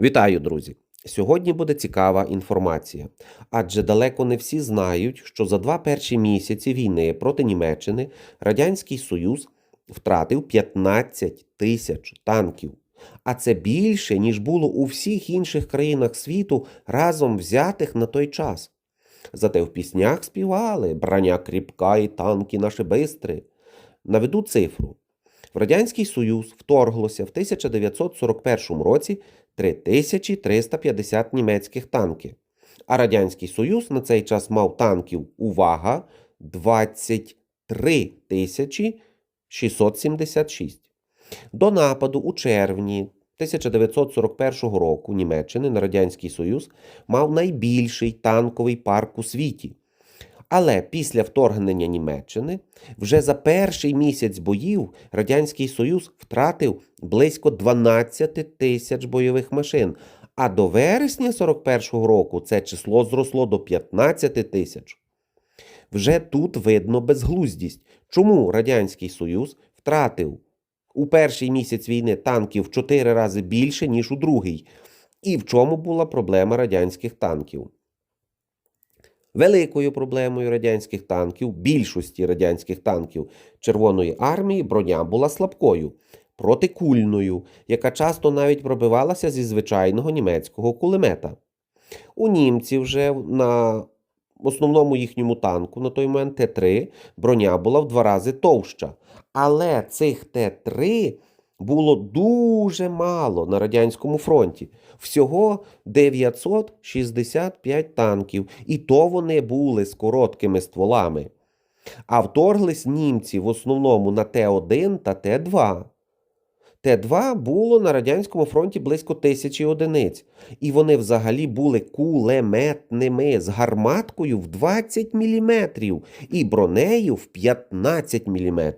Вітаю, друзі! Сьогодні буде цікава інформація, адже далеко не всі знають, що за два перші місяці війни проти Німеччини Радянський Союз втратив 15 тисяч танків. А це більше, ніж було у всіх інших країнах світу разом взятих на той час. Зате в піснях співали броня кріпка і танки наші бистри. Наведу цифру. В Радянський Союз вторглося в 1941 році 3350 німецьких танків. А Радянський Союз на цей час мав танків, увага, 23 тисячі 676. До нападу у червні 1941 року Німеччини на Радянський Союз мав найбільший танковий парк у світі. Але після вторгнення Німеччини вже за перший місяць боїв Радянський Союз втратив близько 12 тисяч бойових машин, а до вересня 41-го року це число зросло до 15 тисяч. Вже тут видно безглуздість, чому Радянський Союз втратив у перший місяць війни танків в 4 рази більше, ніж у другий, і в чому була проблема радянських танків. Великою проблемою радянських танків, більшості радянських танків Червоної армії, броня була слабкою, протикульною, яка часто навіть пробивалася зі звичайного німецького кулемета. У німців вже на основному їхньому танку на той момент Т-3 броня була в два рази товща. Але цих Т-3 було дуже мало на радянському фронті. Всього 965 танків, і то вони були з короткими стволами. А вторглись німці в основному на Т-1 та Т-2. Т-2 було на радянському фронті близько тисячі одиниць, і вони взагалі були кулеметними з гарматкою в 20 мм і бронею в 15 мм.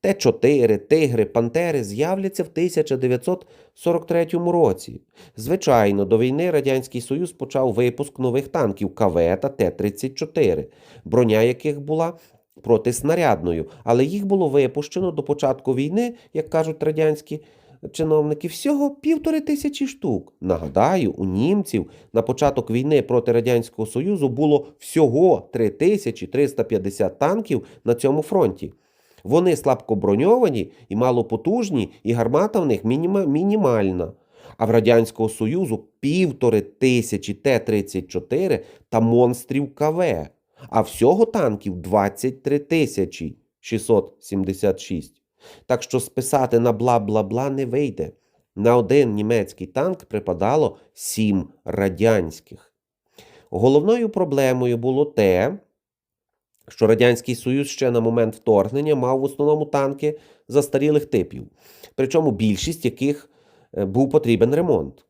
Т-4, тигри, пантери з'являться в 1943 році. Звичайно, до війни Радянський Союз почав випуск нових танків КВ та Т-34, броня яких була протиснарядною, але їх було випущено до початку війни, як кажуть радянські чиновники, всього півтори тисячі штук. Нагадаю, у німців на початок війни проти Радянського Союзу було всього 3350 танків на цьому фронті. Вони слабко броньовані і малопотужні, і гармата в них мініма, мінімальна. А в Радянського Союзу півтори тисячі Т-34 та монстрів КВ. А всього танків 23 тисячі 676. Так що списати на бла-бла-бла не вийде. На один німецький танк припадало 7 радянських. Головною проблемою було те, що Радянський Союз ще на момент вторгнення мав в основному танки застарілих типів, причому більшість яких е, був потрібен ремонт.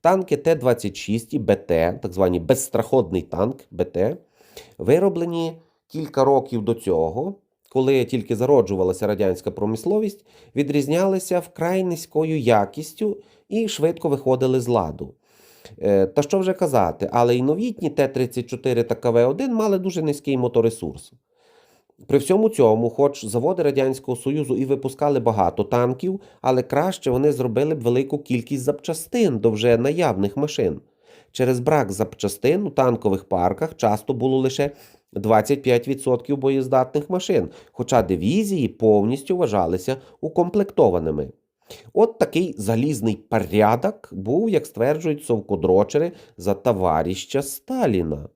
Танки Т-26 і БТ, так звані безстраходний танк БТ, вироблені кілька років до цього, коли тільки зароджувалася радянська промисловість, відрізнялися вкрай низькою якістю і швидко виходили з ладу. Е, Та що вже казати, але і новітні Т-34 та КВ-1 мали дуже низький моторесурс. При всьому цьому, хоч заводи Радянського Союзу і випускали багато танків, але краще вони зробили б велику кількість запчастин до вже наявних машин. Через брак запчастин у танкових парках часто було лише 25% боєздатних машин, хоча дивізії повністю вважалися укомплектованими. От такий залізний порядок був, як стверджують совкодрочери, за товаріща Сталіна.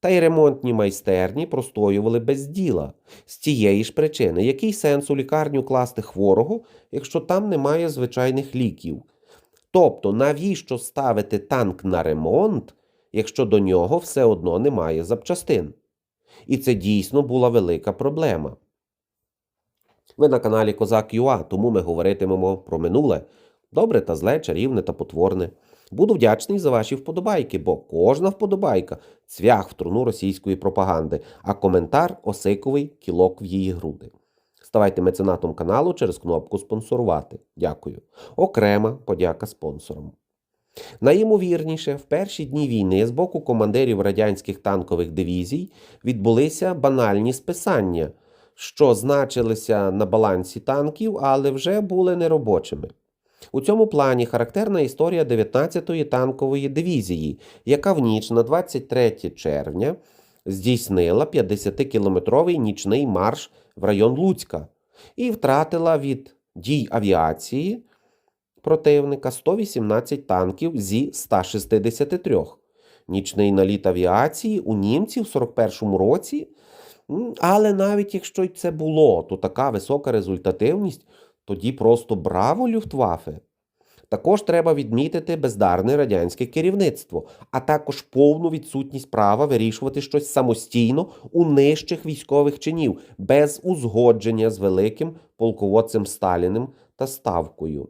Та й ремонтні майстерні простоювали без діла. З тієї ж причини, який сенс у лікарню класти хворого, якщо там немає звичайних ліків? Тобто, навіщо ставити танк на ремонт, якщо до нього все одно немає запчастин? І це дійсно була велика проблема. Ви на каналі Козак Юа, тому ми говоритимемо про минуле, добре та зле, чарівне та потворне. Буду вдячний за ваші вподобайки, бо кожна вподобайка цвях в труну російської пропаганди, а коментар осиковий кілок в її груди. Ставайте меценатом каналу через кнопку спонсорувати. Дякую. Окрема подяка спонсорам. Найімовірніше, в перші дні війни з боку командирів радянських танкових дивізій відбулися банальні списання, що значилися на балансі танків, але вже були неробочими. У цьому плані характерна історія 19-ї танкової дивізії, яка в ніч на 23 червня здійснила 50-кілометровий нічний марш в район Луцька і втратила від дій авіації противника 118 танків зі 163. Нічний наліт авіації у німців в 41-му році. Але навіть якщо й це було, то така висока результативність, тоді просто браво Люфтваффе. Також треба відмітити бездарне радянське керівництво, а також повну відсутність права вирішувати щось самостійно у нижчих військових чинів, без узгодження з великим полководцем Сталіним та Ставкою.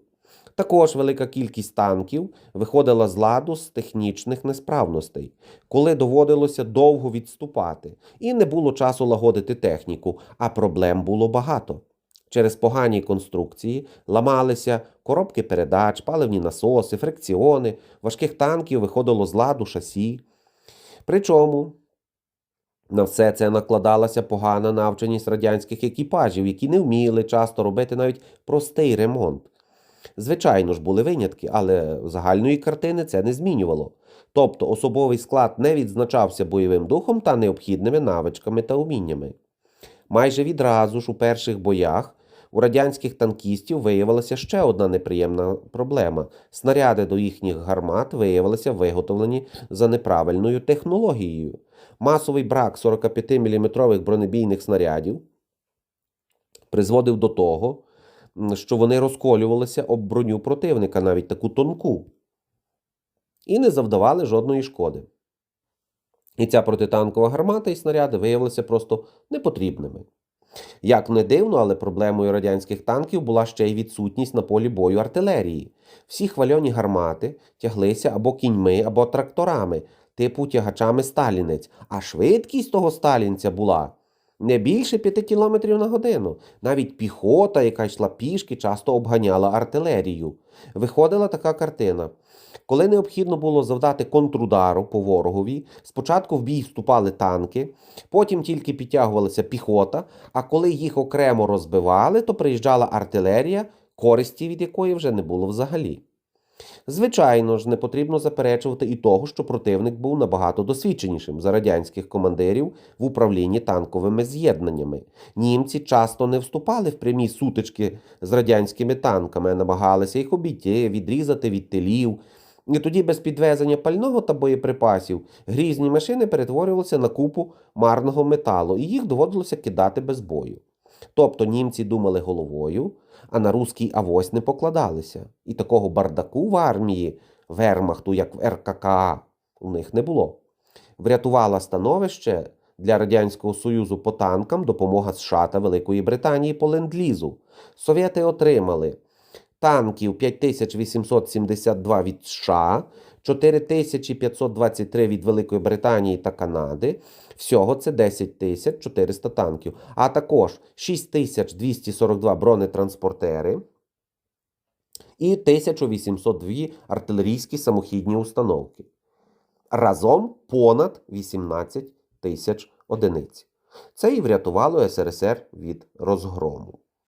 Також велика кількість танків виходила з ладу з технічних несправностей, коли доводилося довго відступати, і не було часу лагодити техніку, а проблем було багато. Через погані конструкції ламалися коробки передач, паливні насоси, фрикціони, важких танків виходило з ладу шасі. Причому на все це накладалася погана навченість радянських екіпажів, які не вміли часто робити навіть простий ремонт. Звичайно ж, були винятки, але загальної картини це не змінювало. Тобто особовий склад не відзначався бойовим духом та необхідними навичками та уміннями. Майже відразу ж у перших боях у радянських танкістів виявилася ще одна неприємна проблема. Снаряди до їхніх гармат виявилися виготовлені за неправильною технологією. Масовий брак 45-мм бронебійних снарядів призводив до того, що вони розколювалися об броню противника, навіть таку тонку, і не завдавали жодної шкоди. І ця протитанкова гармата і снаряди виявилися просто непотрібними. Як не дивно, але проблемою радянських танків була ще й відсутність на полі бою артилерії. Всі хвальоні гармати тяглися або кіньми, або тракторами, типу тягачами сталінець, а швидкість того сталінця була не більше 5 км на годину. Навіть піхота, яка йшла пішки, часто обганяла артилерію. Виходила така картина. Коли необхідно було завдати контрудару по ворогові, спочатку в бій вступали танки, потім тільки підтягувалася піхота, а коли їх окремо розбивали, то приїжджала артилерія, користі від якої вже не було взагалі. Звичайно ж, не потрібно заперечувати і того, що противник був набагато досвідченішим за радянських командирів в управлінні танковими з'єднаннями. Німці часто не вступали в прямі сутички з радянськими танками, а намагалися їх обійти, відрізати від тилів. І тоді без підвезення пального та боєприпасів грізні машини перетворювалися на купу марного металу, і їх доводилося кидати без бою. Тобто німці думали головою, а на руський авось не покладалися. І такого бардаку в армії Вермахту, як в РККА, у них не було. Врятувала становище для Радянського Союзу по танкам допомога США та Великої Британії по ленд-лізу. Совєти отримали танків 5872 від США, 4523 від Великої Британії та Канади. Всього це 10 400 танків, а також 6242 бронетранспортери і 1802 артилерійські самохідні установки. Разом понад 18 тисяч одиниць. Це і врятувало СРСР від розгрому.